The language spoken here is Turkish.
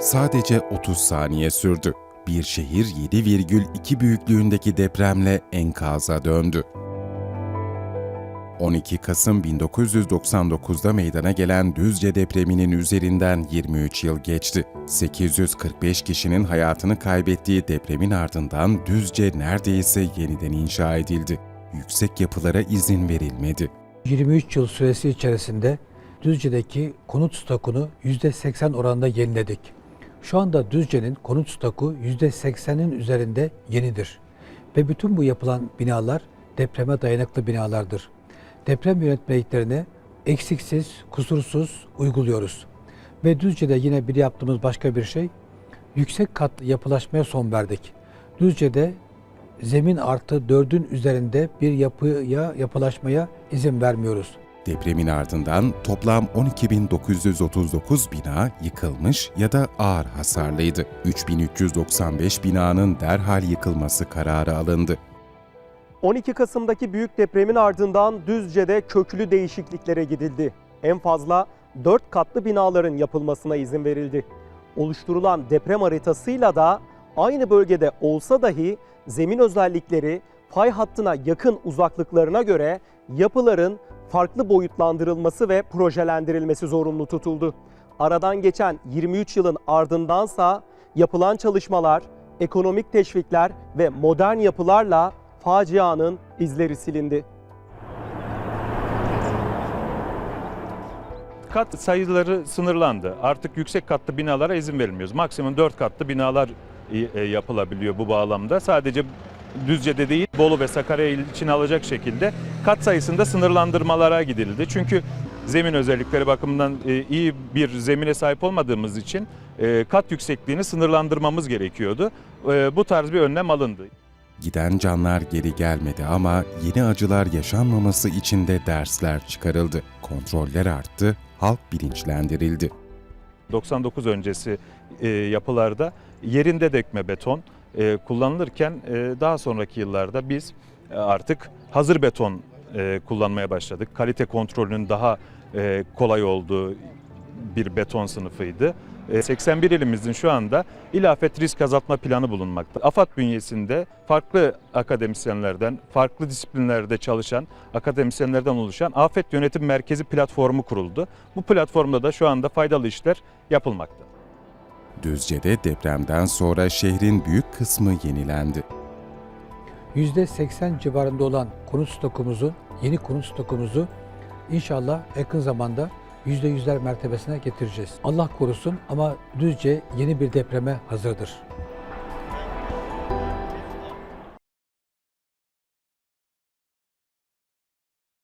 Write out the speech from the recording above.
Sadece 30 saniye sürdü. Bir şehir 7,2 büyüklüğündeki depremle enkaza döndü. 12 Kasım 1999'da meydana gelen Düzce depreminin üzerinden 23 yıl geçti. 845 kişinin hayatını kaybettiği depremin ardından Düzce neredeyse yeniden inşa edildi. Yüksek yapılara izin verilmedi. 23 yıl süresi içerisinde Düzce'deki konut stokunu %80 oranında yeniledik. Şu anda Düzce'nin konut stoku %80'in üzerinde yenidir. Ve bütün bu yapılan binalar depreme dayanıklı binalardır. Deprem yönetmeliklerini eksiksiz, kusursuz uyguluyoruz. Ve Düzce'de yine bir yaptığımız başka bir şey, yüksek katlı yapılaşmaya son verdik. Düzce'de zemin artı dördün üzerinde bir yapıya, yapılaşmaya izin vermiyoruz. Depremin ardından toplam 12.939 bina yıkılmış ya da ağır hasarlıydı. 3.395 binanın derhal yıkılması kararı alındı. 12 Kasım'daki büyük depremin ardından Düzce'de köklü değişikliklere gidildi. En fazla 4 katlı binaların yapılmasına izin verildi. Oluşturulan deprem haritasıyla da aynı bölgede olsa dahi zemin özellikleri fay hattına yakın uzaklıklarına göre yapıların farklı boyutlandırılması ve projelendirilmesi zorunlu tutuldu. Aradan geçen 23 yılın ardındansa yapılan çalışmalar, ekonomik teşvikler ve modern yapılarla facianın izleri silindi. Kat sayıları sınırlandı. Artık yüksek katlı binalara izin verilmiyor. Maksimum 4 katlı binalar e, e, yapılabiliyor bu bağlamda. Sadece Düzce'de değil, Bolu ve Sakarya için alacak şekilde kat sayısında sınırlandırmalara gidildi. Çünkü zemin özellikleri bakımından e, iyi bir zemine sahip olmadığımız için kat yüksekliğini sınırlandırmamız gerekiyordu. Bu tarz bir önlem alındı. Giden canlar geri gelmedi ama yeni acılar yaşanmaması için de dersler çıkarıldı. Kontroller arttı, halk bilinçlendirildi. 99 öncesi e, yapılarda yerinde dökme beton e, kullanılırken e, daha sonraki yıllarda biz e, artık hazır beton e, kullanmaya başladık. Kalite kontrolünün daha e, kolay olduğu bir beton sınıfıydı. E, 81 ilimizin şu anda ilafet risk azaltma planı bulunmakta. AFAD bünyesinde farklı akademisyenlerden, farklı disiplinlerde çalışan akademisyenlerden oluşan Afet Yönetim Merkezi platformu kuruldu. Bu platformda da şu anda faydalı işler yapılmakta. Düzce'de depremden sonra şehrin büyük kısmı yenilendi. %80 civarında olan konut stokumuzu, yeni konut stokumuzu inşallah yakın zamanda %100'ler mertebesine getireceğiz. Allah korusun ama Düzce yeni bir depreme hazırdır.